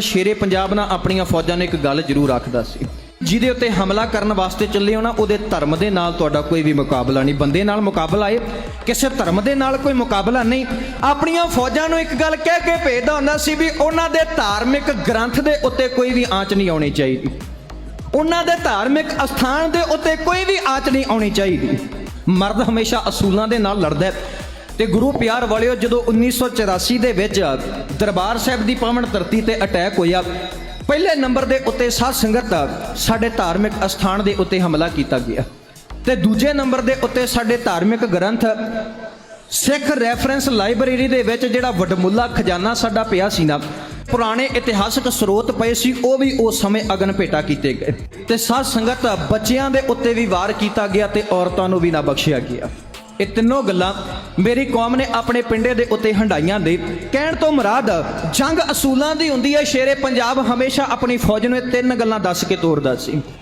ਸ਼ੇਰੇ ਪੰਜਾਬ ਨਾਲ ਆਪਣੀਆਂ ਫੌਜਾਂ ਨੇ ਇੱਕ ਗੱਲ ਜ਼ਰੂਰ ਆਖਦਾ ਸੀ। ਜਿਹਦੇ ਉੱਤੇ ਹਮਲਾ ਕਰਨ ਵਾਸਤੇ ਚੱਲੇ ਹੋ ਨਾ, ਉਹਦੇ ਧਰਮ ਦੇ ਨਾਲ ਤੁਹਾਡਾ ਕੋਈ ਵੀ ਮੁਕਾਬਲਾ ਨਹੀਂ। ਬੰਦੇ ਨਾਲ ਮੁਕਾਬਲਾ ਏ ਕਿਸੇ ਧਰਮ ਦੇ ਨਾਲ ਕੋਈ ਮੁਕਾਬਲਾ ਨਹੀਂ। ਆਪਣੀਆਂ ਫੌਜਾਂ ਨੂੰ ਇੱਕ ਗੱਲ ਕਹਿ ਕੇ ਭੇਜਦਾ ਹੁੰਦਾ ਸੀ ਵੀ ਉਹਨਾਂ ਦੇ ਧਾਰਮਿਕ ਗ੍ਰੰਥ ਦੇ ਉੱਤੇ ਕੋਈ ਵੀ ਆਂਚ ਨਹੀਂ ਆਉਣੀ ਚਾਹੀਦੀ। ਉਹਨਾਂ ਦੇ ਧਾਰਮਿਕ ਅਸਥਾਨ ਦੇ ਉੱਤੇ ਕੋਈ ਵੀ ਆਂਚ ਨਹੀਂ ਆਉਣੀ ਚਾਹੀਦੀ। ਮਰਦ ਹਮੇਸ਼ਾ ਅਸੂਲਾਂ ਦੇ ਨਾਲ ਲੜਦਾ ਹੈ। ਤੇ ਗੁਰੂ ਪਿਆਰ ਵਾਲਿਓ, ਜਦੋਂ 1984 ਦੇ ਵਿੱਚ ਦਰਬਾਰ ਸਾਹਿਬ ਦੀ ਪਾਵਨ ਧਰਤੀ ਤੇ ਅਟੈਕ ਹੋਇਆ, ਪਹਿਲੇ ਨੰਬਰ ਦੇ ਉੱਤੇ ਸਾਧ ਸੰਗਤ ਸਾਡੇ ਧਾਰਮਿਕ ਅਸਥਾਨ ਦੇ ਉੱਤੇ ਹਮਲਾ ਕੀਤਾ ਗਿਆ। ਤੇ ਦੂਜੇ ਨੰਬਰ ਦੇ ਉੱਤੇ ਸਾਡੇ ਧਾਰਮਿਕ ਗ੍ਰੰਥ ਸਿੱਖ ਰੈਫਰੈਂਸ ਲਾਇਬ੍ਰੇਰੀ ਦੇ ਵਿੱਚ ਜਿਹੜਾ ਵਡਮੁੱਲਾ ਖਜ਼ਾਨਾ ਸਾਡਾ ਪਿਆ ਸੀ ਨਾ, ਪੁਰਾਣੇ ਇਤਿਹਾਸਕ ਸਰੋਤ ਪਏ ਸੀ, ਉਹ ਵੀ ਉਸ ਸਮੇਂ ਅਗਨ ਭੇਟਾ ਕੀਤੇ ਗਏ। ਤੇ ਸਾਧ ਸੰਗਤ ਬੱਚਿਆਂ ਦੇ ਉੱਤੇ ਵੀ ਵਾਰ ਕੀਤਾ ਗਿਆ ਤੇ ਔਰਤਾਂ ਨੂੰ ਵੀ ਨਾ ਬਖਸ਼ਿਆ ਗਿਆ। ਇਹ ਤਿੰਨੋਂ ਗੱਲਾਂ ਮੇਰੀ ਕੌਮ ਨੇ ਆਪਣੇ ਪਿੰਡੇ ਦੇ ਉੱਤੇ ਹੰਡਾਈਆਂ ਦੇ ਕਹਿਣ ਤੋਂ ਮੁਰਾਦ ਜੰਗ ਅਸੂਲਾਂ ਦੀ ਹੁੰਦੀ ਹੈ, ਸ਼ੇਰੇ ਪੰਜਾਬ ਹਮੇਸ਼ਾ ਆਪਣੀ ਫੌਜ ਨੂੰ ਇਹ ਤਿੰਨ ਗੱਲਾਂ ਦੱਸ ਕੇ ਤੋਰਦਾ ਸੀ।